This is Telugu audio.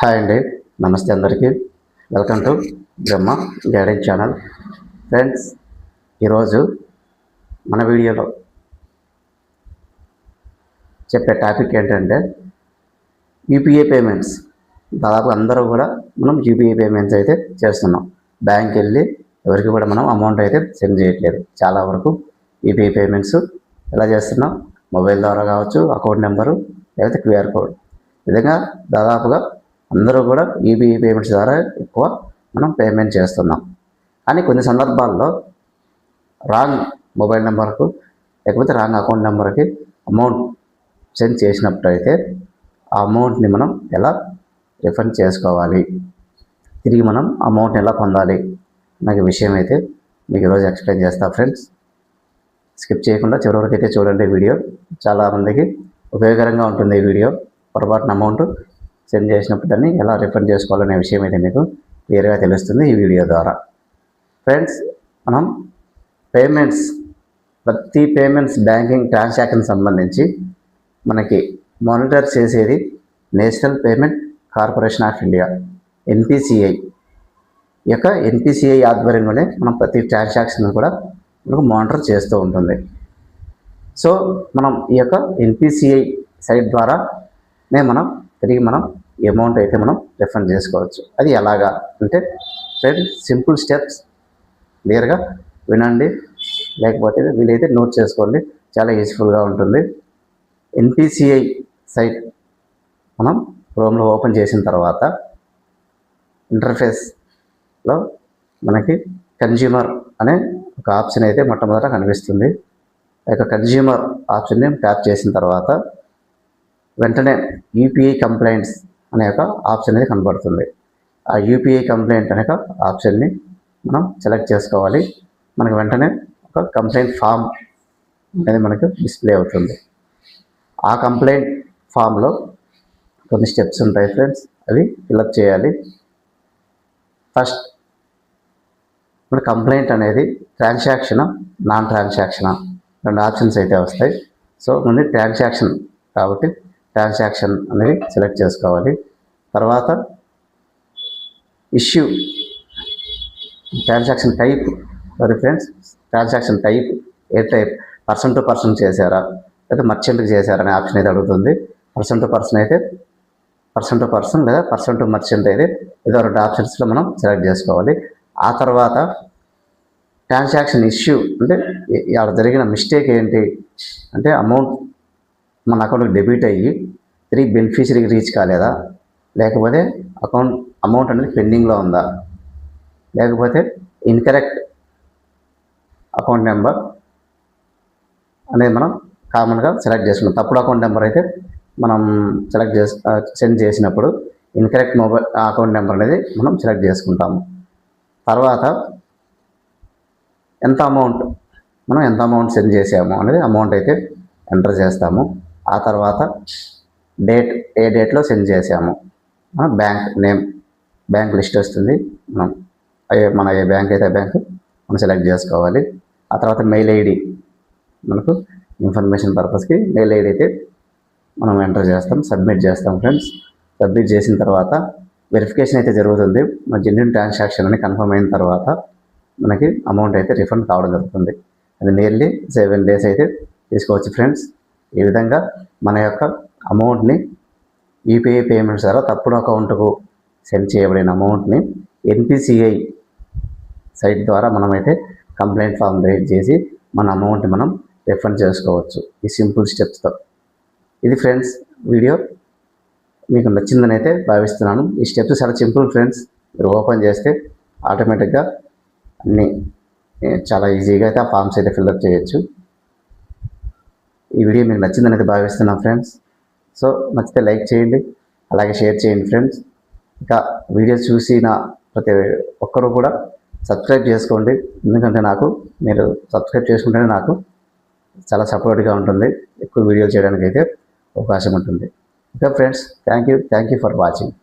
హాయ్ అండి. నమస్తే అందరికీ. Welcome to Brahma guidance channel. Friends ఈరోజు మన వీడియోలో చెప్పే టాపిక్ ఏంటంటే యూపీఐ పేమెంట్స్. దాదాపు అందరూ కూడా మనం యూపీఐ పేమెంట్స్ అయితే చేస్తున్నాం. బ్యాంక్ వెళ్ళి ఎవరికి కూడా మనం అమౌంట్ అయితే సెండ్ చేయట్లేదు. చాలా వరకు యూపీఐ పేమెంట్స్ ఎలా చేస్తున్నాం? మొబైల్ ద్వారా కావచ్చు అకౌంట్ నెంబరు లేకపోతే క్యూఆర్ కోడ్. విధంగా దాదాపుగా అందరూ కూడా యూపీఐ పేమెంట్స్ ద్వారా ఎక్కువ మనం పేమెంట్ చేస్తున్నాం. కానీ కొన్ని సందర్భాల్లో రాంగ్ మొబైల్ నెంబర్కు లేకపోతే రాంగ్ అకౌంట్ నెంబర్కి అమౌంట్ సెండ్ చేసినప్పుడు అయితే ఆ అమౌంట్ని మనం ఎలా రిఫండ్ చేసుకోవాలి? తిరిగి మనం అమౌంట్ ఎలా పొందాలి? నాకు విషయం అయితే మీకు ఈరోజు ఎక్స్ప్లెయిన్ చేస్తా ఫ్రెండ్స్ స్కిప్ చేయకుండా చివరి వరకు అయితే చూడండి వీడియో చాలామందికి ఉపయోగకరంగా ఉంటుంది ఈ వీడియో పొరపాటున అమౌంట్ సెండ్ చేసినప్పుడు దాన్ని ఎలా రిఫండ్ చేసుకోవాలనే విషయం అయితే మీకు క్లియర్గా తెలుస్తుంది ఈ వీడియో ద్వారా. ఫ్రెండ్స్ మనం పేమెంట్స్ ప్రతి పేమెంట్స్ బ్యాంకింగ్ ట్రాన్సాక్షన్ సంబంధించి మనకి మానిటర్ చేసేది national payment corporation of India NPCI ఈ యొక్క ఎన్పిసిఐ ఆధ్వర్యంలోనే మనం ప్రతి ట్రాన్సాక్షన్ కూడా మనకు మానిటర్ చేస్తూ ఉంటుంది. సో మనం ఈ యొక్క ఎన్పిసిఐ సైట్ ద్వారానే మనం తిరిగి మనం అమౌంట్ అయితే మనం రిఫండ్ చేసుకోవచ్చు. అది ఎలాగా అంటే ఫ్రెండ్ సింపుల్ స్టెప్స్ క్లియర్గా వినండి. లేకపోతే వీలైతే నోట్ చేసుకోండి. చాలా యూస్ఫుల్గా ఉంటుంది. ఎన్పిసిఐ సైట్ మనం క్రోమ్లో ఓపెన్ చేసిన తర్వాత ఇంటర్ఫేస్లో మనకి కన్జ్యూమర్ అనే ఒక ఆప్షన్ అయితే మొట్టమొదట కనిపిస్తుంది. ఆ యొక్క కన్జ్యూమర్ ఆప్షన్ని ట్యాప్ చేసిన తర్వాత వెంటనే యూపీఐ కంప్లైంట్స్ అనే ఒక ఆప్షన్ అనేది కనబడుతుంది. ఆ యూపీఐ కంప్లైంట్ అనే ఆప్షన్ని మనం సెలెక్ట్ చేసుకోవాలి. మనకు వెంటనే ఒక కంప్లైంట్ ఫామ్ అనేది మనకు డిస్ప్లే అవుతుంది. ఆ కంప్లైంట్ ఫామ్లో కొన్ని స్టెప్స్ ఉంటాయి ఫ్రెండ్స్ అవి ఫిలప్ చేయాలి. ఫస్ట్ ఇప్పుడు కంప్లైంట్ అనేది ట్రాన్సాక్షన్ నాన్ ట్రాన్సాక్షన్ రెండు ఆప్షన్స్ అయితే వస్తాయి. సో ముందు ట్రాన్సాక్షన్ కాబట్టి ట్రాన్సాక్షన్ అనేది సెలెక్ట్ చేసుకోవాలి. తర్వాత issue transaction type sorry friends transaction type A type person to person చేశారా లేదా మర్చెంట్కి చేశారా అనే ఆప్షన్ అయితే అడుగుతుంది. పర్సన్ టు పర్సన్ అయితే పర్సన్ టు పర్సన్ లేదా పర్సన్ టు మర్చెంట్ అయితే ఏదో రెండు ఆప్షన్స్లో మనం సెలెక్ట్ చేసుకోవాలి. ఆ తర్వాత ట్రాన్సాక్షన్ ఇష్యూ అంటే ఇక్కడ జరిగిన మిస్టేక్ ఏంటి అంటే అమౌంట్ మన అకౌంట్కి డెబిట్ అయ్యి తిరిగి బెనిఫిషరీకి రీచ్ కాలేదా? లేకపోతే అకౌంట్ అమౌంట్ అనేది పెండింగ్లో ఉందా? లేకపోతే ఇన్కరెక్ట్ అకౌంట్ నెంబర్ అనేది మనం కామన్గా సెలెక్ట్ చేసుకున్నాం. తప్పుడు అకౌంట్ నెంబర్ అయితే మనం సెలెక్ట్ చేసి సెండ్ చేసినప్పుడు ఇన్కరెక్ట్ మొబైల్ అకౌంట్ నెంబర్ అనేది మనం సెలెక్ట్ చేసుకుంటాము. తర్వాత ఎంత అమౌంట్ మనం ఎంత అమౌంట్ సెండ్ చేసాము అనేది అమౌంట్ అయితే ఎంటర్ చేస్తాము. ఆ తర్వాత డేట్ ఏ డేట్లో సెండ్ చేసాము మన బ్యాంక్ నేమ్ బ్యాంక్ లిస్ట్ వస్తుంది. మనం ఏ- మన ఏ బ్యాంక్ అయితే బ్యాంక్ మనం సెలెక్ట్ చేసుకోవాలి. ఆ తర్వాత మెయిల్ ఐడి మనకు ఇన్ఫర్మేషన్ పర్పస్కి మెయిల్ ఐడి అయితే మనం ఎంటర్ చేస్తాం సబ్మిట్ చేస్తాం ఫ్రెండ్స్. సబ్మిట్ చేసిన తర్వాత వెరిఫికేషన్ అయితే జరుగుతుంది. మన జెన్యున్ ట్రాన్సాక్షన్ అని కన్ఫర్మ్ అయిన తర్వాత మనకి అమౌంట్ అయితే రిఫండ్ కావడం జరుగుతుంది. అది నియర్లీ సెవెన్ డేస్ అయితే తీసుకోవచ్చు ఫ్రెండ్స్. ఈ విధంగా మన యొక్క అమౌంట్ని యూపీఐ పేమెంట్స్ ద్వారా తప్పుడు అకౌంట్కు సెండ్ చేయబడిన అమౌంట్ని ఎన్పిసిఐ సైట్ ద్వారా మనమైతే కంప్లైంట్ ఫామ్ రేట్ చేసి మన అమౌంట్ మనం రిఫండ్ చేసుకోవచ్చు. ఈ సింపుల్ స్టెప్స్తో ఇది ఫ్రెండ్స్ వీడియో. మీకు నచ్చిందని అయితే భావిస్తున్నాను. ఈ స్టెప్స్ చాలా సింపుల్ ఫ్రెండ్స్. మీరు ఓపెన్ చేస్తే ఆటోమేటిక్గా అన్నీ చాలా ఈజీగా అయితే ఆ ఫామ్స్ అయితే ఫిల్అప్ చేయొచ్చు. ఈ వీడియో మీకు నచ్చిందనేది అయితే భావిస్తున్నాను ఫ్రెండ్స్ సో నచ్చితే లైక్ చేయండి. అలాగే షేర్ చేయండి ఫ్రెండ్స్ ఇంకా వీడియోస్ చూసిన ప్రతి ఒక్కరూ కూడా సబ్స్క్రైబ్ చేసుకోండి. ఎందుకంటే నాకు మీరు సబ్స్క్రైబ్ చేసుకుంటేనే నాకు చాలా సపోర్ట్గా ఉంటుంది. ఎక్కువ వీడియోలు చేయడానికి అయితే అవకాశం ఉంటుంది. Okay friends thank you thank you for watching